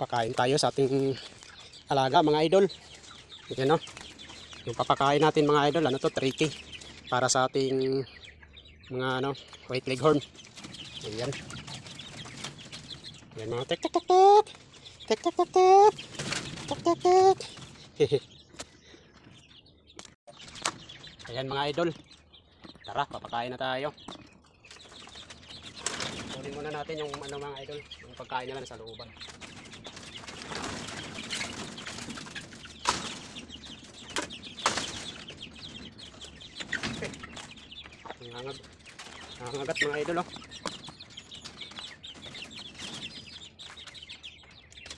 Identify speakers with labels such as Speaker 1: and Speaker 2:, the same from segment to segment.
Speaker 1: Pakain tayo sa ating alaga mga idol. Yan no. Yung papakain natin mga idol, ano to, tricky. Para sa ating mga ano, white leghorn. Ayan. Yan mga tek tek tek tek. Tek tek tek tek. Tek tek tek. Ayan mga idol. Tara, papakain na tayo. Kunin muna natin yung ano mga idol, yung pagkain nila sa looban. Nangangag. Nangangagat mga idol oh.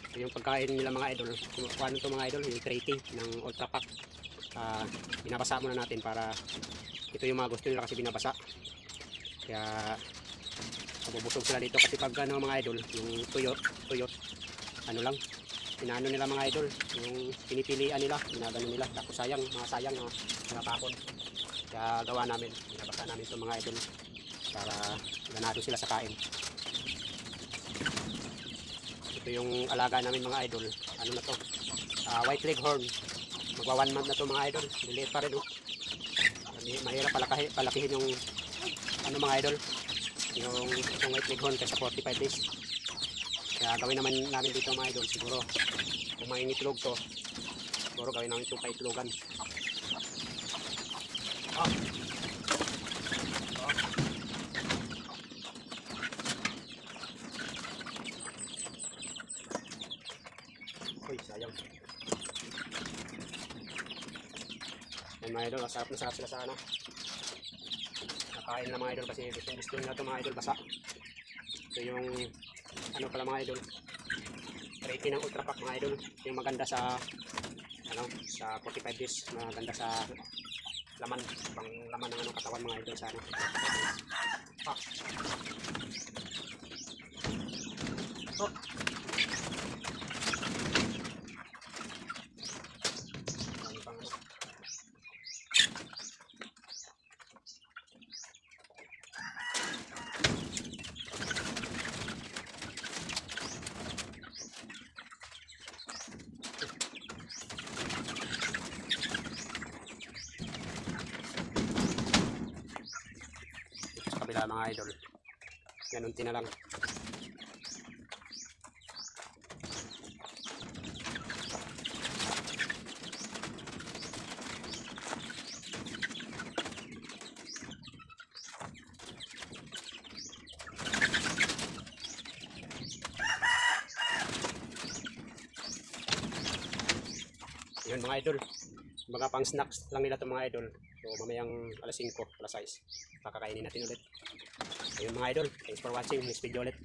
Speaker 1: Ito yung pagkain nila mga idol. Kung ano to mga idol, yung traiting ng Ultra Pack. Ah, binabasa muna natin para ito yung mga gusto nila kasi binabasa. Kaya mabubusog sila dito kasi pag ano mga idol, yung tuyo, tuyo, ano lang, inaano nila mga idol, yung pinipilian nila, ginagano nila, tapos sayang, mga sayang, mga, mga Kaya gawa namin, binabasa namin itong mga idol para ganado sila sa kain. Ito yung alaga namin mga idol, ano na to, Ah, white leghorn. Magwa one month na to mga idol, diliit pa rin oh. Mahirap palaki, palakihin yung ano mga idol, yung, yung white leghorn kaysa 45 days. Kaya gawin naman namin dito mga idol, siguro kung may itlog to, siguro gawin namin itong paitlogan. Yan mga idol, masarap na sarap sila sa ano. Nakain na mga idol kasi gusto, gusto nila ito mga idol basa. Ito yung ano pala mga idol. Rating ng Ultra Pack mga idol. Yung maganda sa ano sa 45 days, maganda sa laman, pang laman ng ano katawan mga idol sa ano. Ah. Oh. Kabila mga idol. Ganun na lang. Yun mga idol. Mga pang snacks lang nila to mga idol. So mamayang alas 5, alas 6. Pakakainin natin ulit. Ayun mga idol. Thanks for watching. Next video ulit.